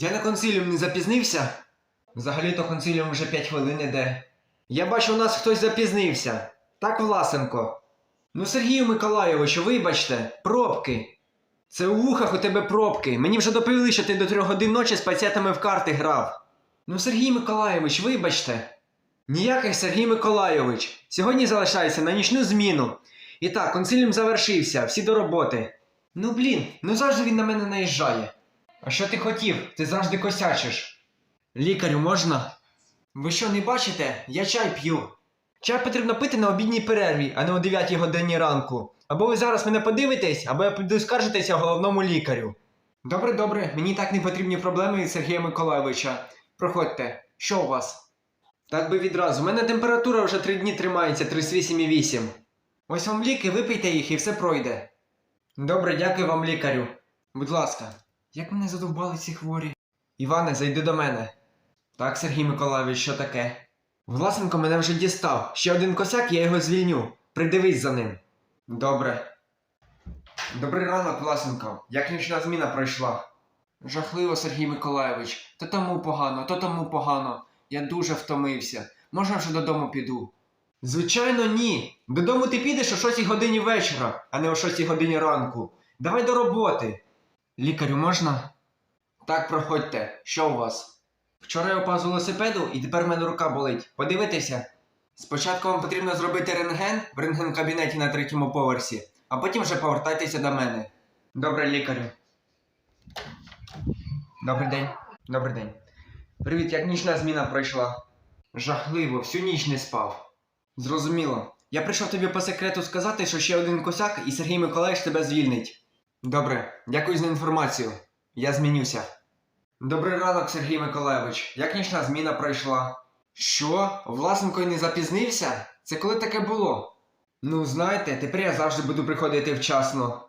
Я на консиліум не запізнився? Взагалі-то консиліум вже 5 хвилин іде. Я бачу, у нас хтось запізнився. Так, Власенко. Ну, Сергію Миколайовичу, вибачте, пробки. Це у вухах у тебе пробки. Мені вже доповіли, що ти до трьох годин ночі з пацієнтами в карти грав. Ну, Сергій Миколайович, вибачте. Ніяких Сергій Миколайович. Сьогодні залишається на нічну зміну. І так, консиліум завершився, всі до роботи. Ну блін, ну завжди він на мене наїжджає. А що ти хотів? Ти завжди косячиш. Лікарю можна? Ви що не бачите? Я чай п'ю. Чай потрібно пити на обідній перерві, а не о 9 годині ранку. Або ви зараз мене подивитесь, або я піду скаржитися головному лікарю. Добре, добре, мені так не потрібні проблеми від Сергія Миколайовича. Проходьте, що у вас? Так би відразу. У мене температура вже 3 дні тримається 38,8. Ось вам ліки, випийте їх і все пройде. Добре, дякую вам, лікарю. Будь ласка, як мене задовбали ці хворі? Іване, зайди до мене. Так, Сергій Миколайович, що таке? Власенко мене вже дістав. Ще один косяк, я його звільню. Придивись за ним. Добре. Добрий ранок, Власенко. Як нічна зміна пройшла? Жахливо, Сергій Миколайович. То тому погано, то тому погано. Я дуже втомився. Можна вже додому піду? Звичайно, ні. Додому ти підеш о 6 годині вечора, а не о 6 годині ранку. Давай до роботи. Лікарю можна? Так, проходьте. Що у вас? Вчора я упав з велосипеду і тепер в мене рука болить. Подивитися. Спочатку вам потрібно зробити рентген в рентген-кабінеті на третьому поверсі, а потім вже повертайтеся до мене. Добре, лікарю. Добрий день. Добрий день. Привіт, як нічна зміна пройшла? Жахливо, всю ніч не спав. Зрозуміло. Я прийшов тобі по секрету сказати, що ще один косяк і Сергій Миколаївич тебе звільнить. Добре, дякую за інформацію. Я змінюся. Добрий ранок, Сергій Миколаївич. Як нічна зміна пройшла? Що? Власенко й не запізнився? Це коли таке було? Ну, знаєте, тепер я завжди буду приходити вчасно.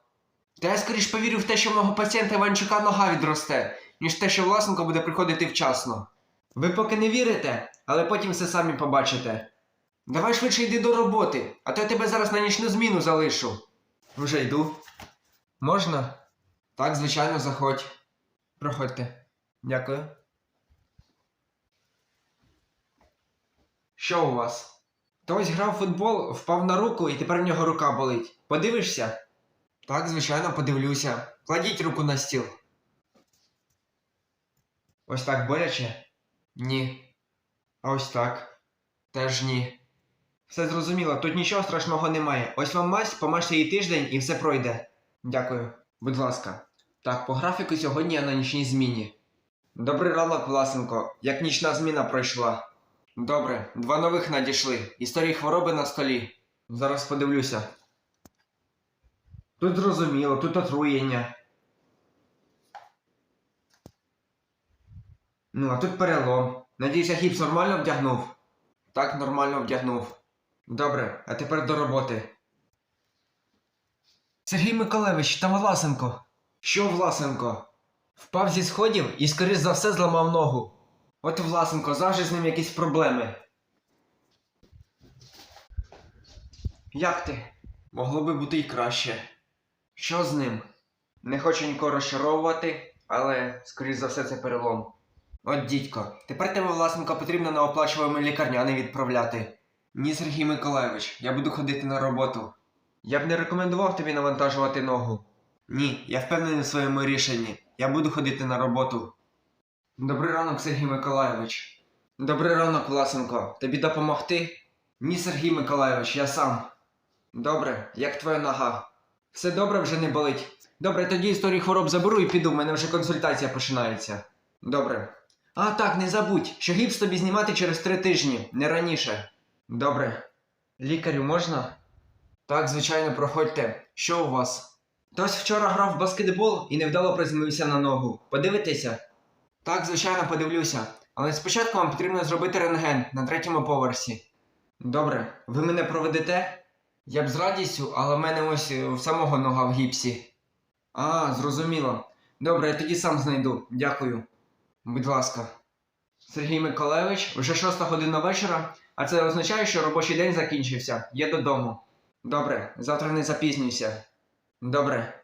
Та я скоріш повірю в те, що мого пацієнта Іванчука нога відросте, ніж те, що Власенко буде приходити вчасно. Ви поки не вірите, але потім все самі побачите. Давай швидше йди до роботи, а то я тебе зараз на нічну зміну залишу. Вже йду. Можна? Так, звичайно, заходь. Проходьте. Дякую. Що у вас? Хтось грав футбол, впав на руку і тепер в нього рука болить. Подивишся? Так, звичайно, подивлюся. Кладіть руку на стіл. Ось так боляче? Ні. А ось так. Теж ні. Все зрозуміло, тут нічого страшного немає. Ось вам мазь, помажте її тиждень і все пройде. Дякую. Будь ласка. Так, по графіку сьогодні я на нічній зміні. Добрий ранок, Власенко. Як нічна зміна пройшла? Добре, два нових надійшли. Історії хвороби на столі. Зараз подивлюся. Тут зрозуміло, тут отруєння. Ну, а тут перелом. Надіюся, гіпс нормально вдягнув? Так, нормально вдягнув. Добре, а тепер до роботи. Сергій Миколаївич, там Власенко. Що Власенко? Впав зі сходів і, скоріш за все, зламав ногу. От Власенко, завжди з ним якісь проблеми. Як ти? Могло би бути й краще. Що з ним? Не хочу нікого розчаровувати, але, скоріш за все, це перелом. От дідько, тепер тебе Власенко потрібно на оплачуваємо лікарняний відправляти. Ні, Сергій Миколайович, я буду ходити на роботу. Я б не рекомендував тобі навантажувати ногу. Ні, я впевнений в своєму рішенні. Я буду ходити на роботу. Добрий ранок, Сергій Миколайович. Добрий ранок, Власенко. Тобі допомогти? Ні, Сергій Миколайович, я сам. Добре, як твоя нога? Все добре вже не болить. Добре, тоді історію хвороб заберу і піду, в мене вже консультація починається. Добре. А так, не забудь, що гіпс тобі знімати через три тижні, не раніше. Добре. Лікарю можна? Так, звичайно, проходьте. Що у вас? Хтось вчора грав в баскетбол і невдало приземлився на ногу. Подивитеся? Так, звичайно, подивлюся. Але спочатку вам потрібно зробити рентген на третьому поверсі. Добре, ви мене проведете? Я б з радістю, але в мене ось е, в самого нога в гіпсі. А, зрозуміло. Добре, я тоді сам знайду. Дякую. Будь ласка. Сергій Миколаївич, вже шоста година вечора, а це означає, що робочий день закінчився. Є додому. Добре, завтра не запізнюйся. Добре.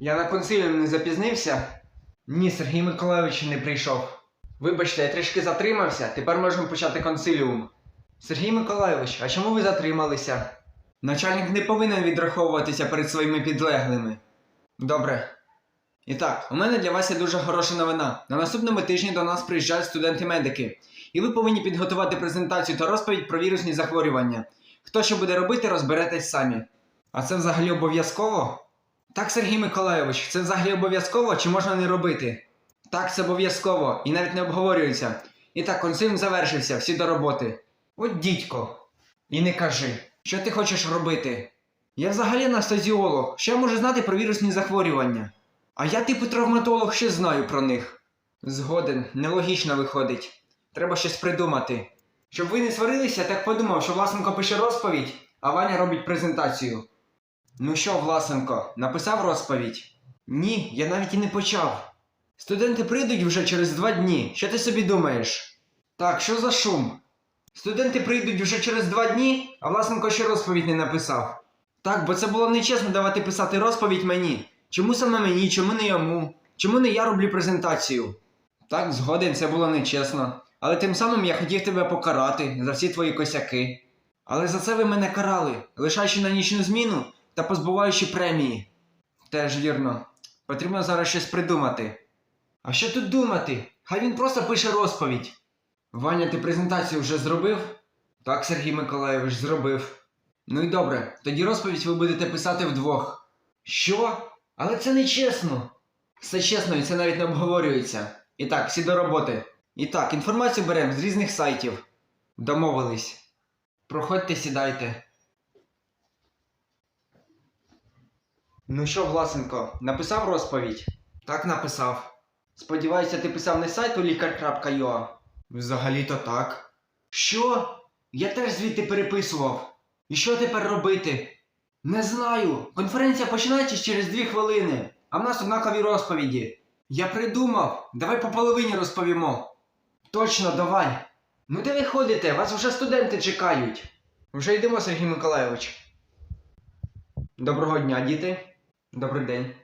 Я на консиліум не запізнився? Ні, Сергій Миколайович не прийшов. Вибачте, я трішки затримався, тепер можемо почати консиліум. Сергій Миколайович, а чому ви затрималися? Начальник не повинен відраховуватися перед своїми підлеглими. Добре. І так, у мене для вас є дуже хороша новина. На наступному тижні до нас приїжджають студенти-медики, і ви повинні підготувати презентацію та розповідь про вірусні захворювання. Хто що буде робити, розберетесь самі. А це взагалі обов'язково? Так, Сергій Миколайович, це взагалі обов'язково чи можна не робити? Так, це обов'язково і навіть не обговорюється. І так, консиліум завершився, всі до роботи. От дідько. І не кажи, що ти хочеш робити? Я взагалі анестезіолог, що я можу знати про вірусні захворювання? А я, типу, травматолог, ще знаю про них. Згоден, нелогічно виходить. Треба щось придумати. Щоб ви не сварилися, так подумав, що Власенко пише розповідь, а Ваня робить презентацію. Ну що, Власенко, написав розповідь? Ні, я навіть і не почав. Студенти прийдуть вже через два дні. Що ти собі думаєш? Так, що за шум? Студенти прийдуть вже через два дні, а Власенко ще розповідь не написав. Так, бо це було нечесно давати писати розповідь мені. Чому саме мені, чому не йому? Чому не я роблю презентацію? Так, згоден, це було нечесно. Але тим самим я хотів тебе покарати за всі твої косяки. Але за це ви мене карали, лишаючи на нічну зміну та позбуваючи премії. Теж вірно. Потрібно зараз щось придумати. А що тут думати? Хай він просто пише розповідь. Ваня, ти презентацію вже зробив? Так, Сергій Миколайович, зробив. Ну і добре, тоді розповідь ви будете писати вдвох. Що? Але це не чесно. Все чесно і це навіть не обговорюється. І так, всі до роботи. І так, інформацію беремо з різних сайтів. Домовились. Проходьте, сідайте. Ну що, Власенко, написав розповідь? Так написав. Сподіваюся, ти писав не сайту лікар.ua? Взагалі-то так. Що? Я теж звідти переписував. І що тепер робити? Не знаю. Конференція починається через дві хвилини, а в нас однакові розповіді. Я придумав. Давай по половині розповімо. Точно, давай. Ну де ви ходите? Вас вже студенти чекають. Вже йдемо, Сергій Миколайович. Доброго дня, діти. Добрий день.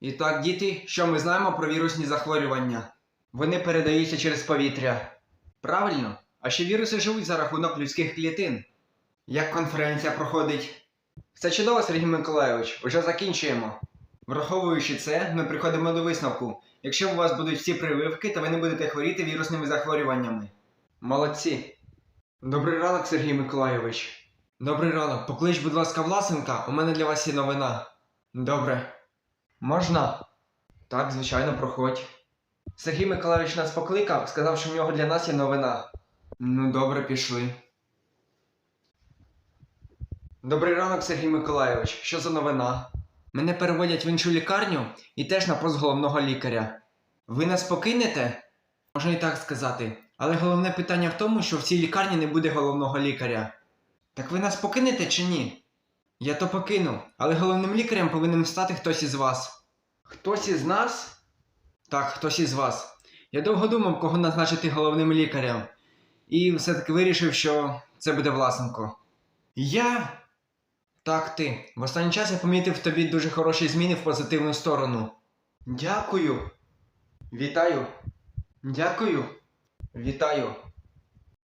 І так, діти, що ми знаємо про вірусні захворювання? Вони передаються через повітря. Правильно? А ще віруси живуть за рахунок людських клітин. Як конференція проходить? Все чудово, Сергій Миколайович, вже закінчуємо. Враховуючи це, ми приходимо до висновку. Якщо у вас будуть всі прививки, то ви не будете хворіти вірусними захворюваннями. Молодці. Добрий ранок, Сергій Миколайович. Добрий ранок. Поклич, будь ласка, Власенка, у мене для вас є новина. Добре. Можна? Так, звичайно, проходь. Сергій Миколайович нас покликав, сказав, що в нього для нас є новина. Ну, добре, пішли. Добрий ранок, Сергій Миколайович. Що за новина? Мене переводять в іншу лікарню і теж на пост головного лікаря. Ви нас покинете? Можна і так сказати. Але головне питання в тому, що в цій лікарні не буде головного лікаря. Так ви нас покинете чи ні? Я то покину, але головним лікарем повинен стати хтось із вас. Хтось із нас? Так, хтось із вас. Я довго думав, кого назначити головним лікарем, і все-таки вирішив, що це буде Власенко. Я? Так, ти. В останній час я помітив в тобі дуже хороші зміни в позитивну сторону. Дякую. Вітаю. Дякую. Вітаю.